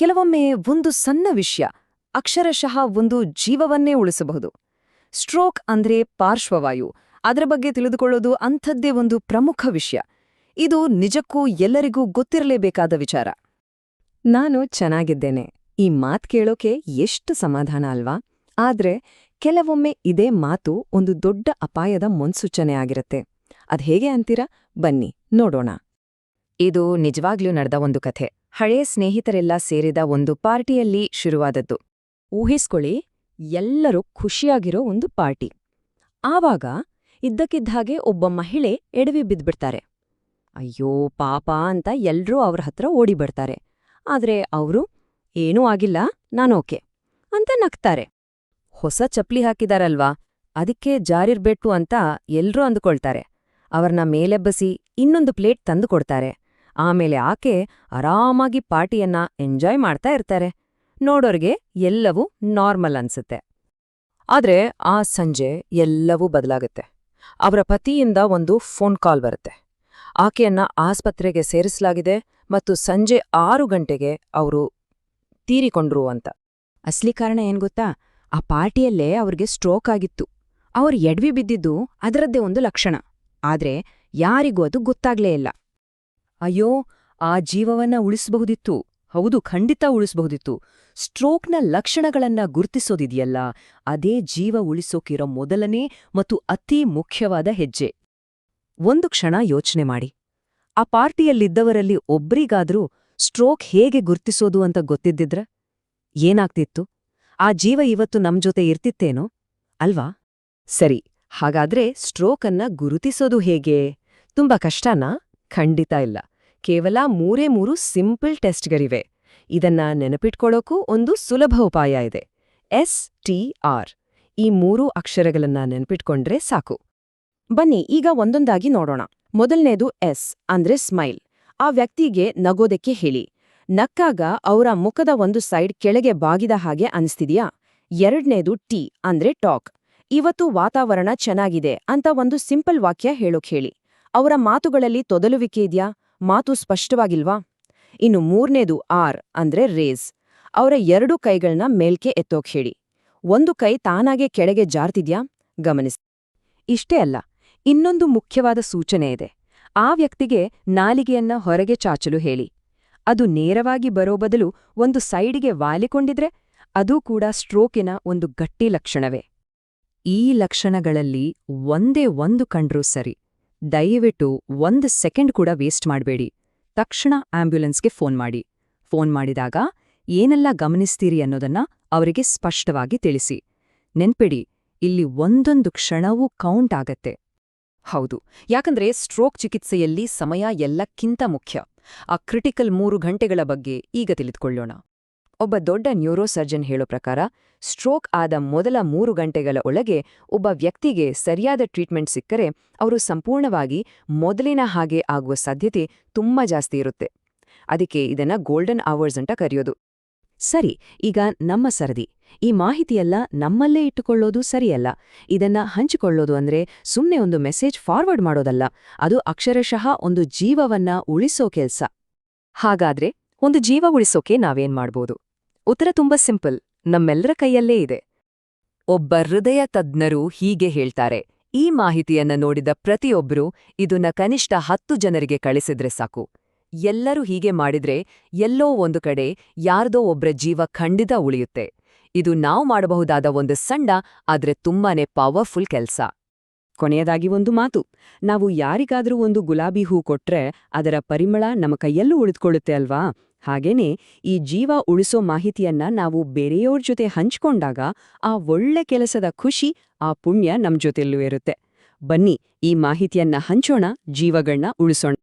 ಕೆಲವೊಮ್ಮೆ ಒಂದು ಸಣ್ಣ ವಿಷಯ, ಅಕ್ಷರಶಃ ಒಂದು ಜೀವವನ್ನೇ ಉಳಿಸಬಹುದು. ಸ್ಟ್ರೋಕ್ ಅಂದ್ರೆ ಪಾರ್ಶ್ವವಾಯು. ಅದರ ಬಗ್ಗೆ ತಿಳಿದುಕೊಳ್ಳೋದು ಅಂಥದ್ದೇ ಒಂದು ಪ್ರಮುಖ ವಿಷಯ. ಇದು ನಿಜಕ್ಕೂ ಎಲ್ಲರಿಗೂ ಗೊತ್ತಿರಲೇಬೇಕಾದ ವಿಚಾರ. ನಾನು ಚೆನ್ನಾಗಿದ್ದೇನೆ. ಈ ಮಾತ್ ಕೇಳೋಕೆ ಎಷ್ಟು ಸಮಾಧಾನ ಅಲ್ವಾ? ಆದ್ರೆ ಕೆಲವೊಮ್ಮೆ ಇದೇ ಮಾತು ಒಂದು ದೊಡ್ಡ ಅಪಾಯದ ಮುನ್ಸೂಚನೆ ಆಗಿರುತ್ತೆ. ಅದ್ಹೇಗೆ ಅಂತೀರಾ? ಬನ್ನಿ, ನೋಡೋಣ. ಇದು ನಿಜವಾಗ್ಲೂ ನಡೆದ ಒಂದು ಕಥೆ. ಹಳೆಯ ಸ್ನೇಹಿತರೆಲ್ಲ ಸೇರಿದ ಒಂದು ಪಾರ್ಟಿಯಲ್ಲಿ ಶುರುವಾದದ್ದು. ಊಹಿಸ್ಕೊಳ್ಳಿ, ಎಲ್ಲರೂ ಖುಷಿಯಾಗಿರೋ ಒಂದು ಪಾರ್ಟಿ. ಆವಾಗ ಇದ್ದಕ್ಕಿದ್ದ ಹಾಗೆ ಒಬ್ಬ ಮಹಿಳೆ ಎಡವಿ ಬಿದ್ಬಿಡ್ತಾರೆ. ಅಯ್ಯೋ, ಪಾಪ ಅಂತ ಎಲ್ರೂ ಅವ್ರ ಹತ್ರ ಓಡಿಬಿಡ್ತಾರೆ ಆದ್ರೆ ಅವರು, ಏನೂ ಆಗಿಲ್ಲ ನಾನೋಕೆ ಅಂತ ನಗ್ತಾರೆ. ಹೊಸ ಚಪ್ಲಿ ಹಾಕಿದಾರಲ್ವಾ, ಅದಕ್ಕೆ ಜಾರಿರ್ಬೇಕು ಅಂತ ಎಲ್ರೂ ಅಂದುಕೊಳ್ತಾರೆ. ಅವರನ್ನ ಮೇಲೆಬ್ಬಸಿ ಇನ್ನೊಂದು ಪ್ಲೇಟ್ ತಂದು ಕೊಡ್ತಾರೆ. ಆಮೇಲೆ ಆಕೆ ಆರಾಮಾಗಿ ಪಾರ್ಟಿಯನ್ನ ಎಂಜಾಯ್ ಮಾಡ್ತಾ ಇರ್ತಾರೆ. ನೋಡೋರ್ಗೆ ಎಲ್ಲವೂ ನಾರ್ಮಲ್ ಅನ್ಸುತ್ತೆ. ಆದ್ರೆ ಆ ಸಂಜೆ ಎಲ್ಲವೂ ಬದಲಾಗುತ್ತೆ. ಅವರ ಪತಿಯಿಂದ ಒಂದು ಫೋನ್ ಕಾಲ್ ಬರುತ್ತೆ. ಆಕೆಯನ್ನ ಆಸ್ಪತ್ರೆಗೆ ಸೇರಿಸಲಾಗಿದೆ ಮತ್ತು ಸಂಜೆ ಆರು ಗಂಟೆಗೆ ಅವರು ತೀರಿಕೊಂಡ್ರು ಅಂತ. ಅಸ್ಲಿ ಕಾರಣ ಏನ್ ಗೊತ್ತಾ? ಆ ಪಾರ್ಟಿಯಲ್ಲೇ ಅವ್ರಿಗೆ ಸ್ಟ್ರೋಕ್ ಆಗಿತ್ತು. ಅವ್ರು ಎಡ್ವಿ ಬಿದ್ದಿದ್ದು ಅದರದ್ದೇ ಒಂದು ಲಕ್ಷಣ. ಆದ್ರೆ ಯಾರಿಗೂ ಅದು ಗೊತ್ತಾಗ್ಲೇ ಇಲ್ಲ. ಅಯ್ಯೋ, ಆ ಜೀವವನ್ನ ಉಳಿಸಬಹುದಿತ್ತು. ಹೌದು, ಖಂಡಿತ ಉಳಿಸಬಹುದಿತ್ತು. ಸ್ಟ್ರೋಕ್ನ ಲಕ್ಷಣಗಳನ್ನ ಗುರುತಿಸೋದಿದೆಯಲ್ಲ, ಅದೇ ಜೀವ ಉಳಿಸೋಕಿರೋ ಮೊದಲನೇ ಮತ್ತು ಅತಿ ಮುಖ್ಯವಾದ ಹೆಜ್ಜೆ. ಒಂದು ಕ್ಷಣ ಯೋಚನೆ ಮಾಡಿ. ಆ ಪಾರ್ಟಿಯಲ್ಲಿದ್ದವರಲ್ಲಿ ಒಬ್ರಿಗಾದ್ರೂ ಸ್ಟ್ರೋಕ್ ಹೇಗೆ ಗುರ್ತಿಸೋದು ಅಂತ ಗೊತ್ತಿದ್ದಿದ್ರ? ಏನಾಗ್ತಿತ್ತು? ಆ ಜೀವ ಇವತ್ತು ನಮ್ ಜೊತೆ ಇರ್ತಿತ್ತೇನೋ? ಅಲ್ವಾ? ಸರಿ, ಹಾಗಾದ್ರೆ ಸ್ಟ್ರೋಕನ್ನ ಗುರುತಿಸೋದು ಹೇಗೆ? ತುಂಬಾ ಕಷ್ಟನಾ? ಖಂಡಿತ ಇಲ್ಲ. ಕೇವಲ ಮೂರೇ ಮೂರು ಸಿಂಪಲ್ ಟೆಸ್ಟ್ಗಳಿವೆ. ಇದನ್ನ ನೆನಪಿಟ್ಕೊಳ್ಳೋಕೂ ಒಂದು ಸುಲಭ ಉಪಾಯ ಇದೆ. S T R. ಈ ಮೂರು ಅಕ್ಷರಗಳನ್ನ ನೆನಪಿಟ್ಕೊಂಡ್ರೆ ಸಾಕು. ಬನ್ನಿ, ಈಗ ಒಂದೊಂದಾಗಿ ನೋಡೋಣ. ಮೊದಲನೇದು ಎಸ್, ಅಂದ್ರೆ ಸ್ಮೈಲ್. ಆ ವ್ಯಕ್ತಿಗೆ ನಗೋದಕ್ಕೆ ಹೇಳಿ. ನಕ್ಕಾಗ ಅವರ ಮುಖದ ಒಂದು ಸೈಡ್ ಕೆಳಗೆ ಬಾಗಿದ ಹಾಗೆ ಅನಿಸ್ತಿದೆಯಾ? ಎರಡನೇದು ಟಿ, ಅಂದ್ರೆ ಟಾಕ್. ಇವತ್ತು ವಾತಾವರಣ ಚೆನ್ನಾಗಿದೆ ಅಂತ ಒಂದು ಸಿಂಪಲ್ ವಾಕ್ಯ ಹೇಳೋಕ್ ಹೇಳಿ. ಅವರ ಮಾತುಗಳಲ್ಲಿ ತೊದಲುವಿಕೆ ಇದ್ಯಾ? ಮಾತು ಸ್ಪಷ್ಟವಾಗಿಲ್ವಾ? ಇನ್ನು ಮೂರನೇದು ಆರ್ ಅಂದ್ರೆ ರೇಸ್. ಅವರ ಎರಡು ಕೈಗಳನ್ನ ಮೇಲ್ಕೆ ಎತ್ತೋಕ್ ಹೇಳಿ. ಒಂದು ಕೈ ತಾನಾಗೆ ಕೆಳಗೆ ಜಾರ್ತಿದ್ಯಾ? ಗಮನಿಸಿ. ಇಷ್ಟೇ ಅಲ್ಲ, ಇನ್ನೊಂದು ಮುಖ್ಯವಾದ ಸೂಚನೆ ಇದೆ. ಆ ವ್ಯಕ್ತಿಗೆ ನಾಲಿಗೆಯನ್ನ ಹೊರಗೆ ಚಾಚಲು ಹೇಳಿ. ಅದು ನೇರವಾಗಿ ಬರೋ ಬದಲು ಒಂದು ಸೈಡಿಗೆ ವಾಲಿಕೊಂಡಿದ್ರೆ ಅದೂ ಕೂಡ ಸ್ಟ್ರೋಕಿನ ಒಂದು ಗಟ್ಟಿ ಲಕ್ಷಣವೇ. ಈ ಲಕ್ಷಣಗಳಲ್ಲಿ ಒಂದೇ ಒಂದು ಕಂಡ್ರೂ ಸರಿ. ದಯವಿಟ್ಟು ಒಂದು ಸೆಕೆಂಡ್ ಕೂಡ ವೇಸ್ಟ್ ಮಾಡಬೇಡಿ. ತಕ್ಷಣ ಆಂಬ್ಯುಲೆನ್ಸ್ಗೆ ಫೋನ್ ಮಾಡಿ. ಫೋನ್ ಮಾಡಿದಾಗ, ಏನೆಲ್ಲ ಗಮನಿಸ್ತೀರಿ ಅನ್ನೋದನ್ನ ಅವರಿಗೆ ಸ್ಪಷ್ಟವಾಗಿ ತಿಳಿಸಿ. ನೆನ್ಪಿಡಿ, ಇಲ್ಲಿ ಒಂದೊಂದು ಕ್ಷಣವೂ ಕೌಂಟ್ ಆಗತ್ತೆ. ಹೌದು, ಯಾಕಂದ್ರೆ ಸ್ಟ್ರೋಕ್ ಚಿಕಿತ್ಸೆಯಲ್ಲಿ ಸಮಯ ಎಲ್ಲಕ್ಕಿಂತ ಮುಖ್ಯ. ಆ ಕ್ರಿಟಿಕಲ್ ಮೂರು ಗಂಟೆಗಳ ಬಗ್ಗೆ ಈಗ ತಿಳಿದುಕೊಳ್ಳೋಣ. ಒಬ್ಬ ದೊಡ್ಡ ನ್ಯೂರೋಸರ್ಜನ್ ಹೇಳೋ ಪ್ರಕಾರ, ಸ್ಟ್ರೋಕ್ ಆದ ಮೊದಲ ಮೂರು ಗಂಟೆಗಳ ಒಳಗೆ ಒಬ್ಬ ವ್ಯಕ್ತಿಗೆ ಸರಿಯಾದ ಟ್ರೀಟ್ಮೆಂಟ್ ಸಿಕ್ಕರೆ ಅವರು ಸಂಪೂರ್ಣವಾಗಿ ಮೊದಲಿನ ಹಾಗೆ ಆಗುವ ಸಾಧ್ಯತೆ ತುಂಬಾ ಜಾಸ್ತಿ ಇರುತ್ತೆ. ಅದಕ್ಕೆ ಇದನ್ನ ಗೋಲ್ಡನ್ ಅವರ್ಸ್ ಅಂತ ಕರೆಯೋದು. ಸರಿ, ಈಗ ನಮ್ಮ ಸರದಿ. ಈ ಮಾಹಿತಿಯೆಲ್ಲ ನಮ್ಮಲ್ಲೇ ಇಟ್ಟುಕೊಳ್ಳೋದು ಸರಿಯಲ್ಲ. ಇದನ್ನ ಹಂಚಿಕೊಳ್ಳೋದು ಅಂದ್ರೆ ಸುಮ್ಮನೆ ಒಂದು ಮೆಸೇಜ್ ಫಾರ್ವರ್ಡ್ ಮಾಡೋದಲ್ಲ. ಅದು ಅಕ್ಷರಶಃ ಒಂದು ಜೀವವನ್ನ ಉಳಿಸೋ ಕೆಲ್ಸ. ಹಾಗಾದ್ರೆ, ಒಂದು ಜೀವ ಉಳಿಸೋಕೆ ನಾವೇನ್ ಮಾಡ್ಬೋದು? ಉತ್ತರ ತುಂಬಾ ಸಿಂಪಲ್. ನಮ್ಮೆಲ್ಲರ ಕೈಯಲ್ಲೇ ಇದೆ. ಒಬ್ಬ ಹೃದಯ ತಜ್ಞರು ಹೀಗೆ ಹೇಳ್ತಾರೆ, ಈ ಮಾಹಿತಿಯನ್ನ ನೋಡಿದ ಪ್ರತಿಯೊಬ್ಬರೂ ಇದನ್ನ ಕನಿಷ್ಠ ಹತ್ತು ಜನರಿಗೆ ಕಳಿಸಿದ್ರೆ ಸಾಕು. ಎಲ್ಲರೂ ಹೀಗೆ ಮಾಡಿದ್ರೆ ಎಲ್ಲೋ ಒಂದು ಕಡೆ ಯಾರ್ದೋ ಒಬ್ರ ಜೀವ ಖಂಡಿತ ಉಳಿಯುತ್ತೆ. ಇದು ನಾವು ಮಾಡಬಹುದಾದ ಒಂದು ಸಣ್ಣ ಆದ್ರೆ ತುಂಬಾನೇ ಪವರ್ಫುಲ್ ಕೆಲ್ಸ. ಕೊನೆಯದಾಗಿ ಒಂದು ಮಾತು. ನಾವು ಯಾರಿಗಾದರೂ ಒಂದು ಗುಲಾಬಿ ಹೂ ಕೊಟ್ರೆ ಅದರ ಪರಿಮಳ ನಮ್ಮ ಕೈಯಲ್ಲೂ ಉಳಿದುಕೊಳ್ಳುತ್ತೆ ಅಲ್ವಾ? ಹಾಗೇನೆ ಈ ಜೀವ ಉಳಿಸೋ ಮಾಹಿತಿಯನ್ನ ನಾವು ಬೇರೆಯೋರ್ ಜೊತೆ ಹಂಚ್ಕೊಂಡಾಗ ಆ ಒಳ್ಳೆ ಕೆಲಸದ ಖುಷಿ, ಆ ಪುಣ್ಯ ನಮ್ಮ ಜೊತೆಯಲ್ಲೂ ಇರುತ್ತೆ. ಬನ್ನಿ ಈ ಮಾಹಿತಿಯನ್ನ ಹಂಚೋಣ ಜೀವಗಳನ್ನ ಉಳಿಸೋಣ.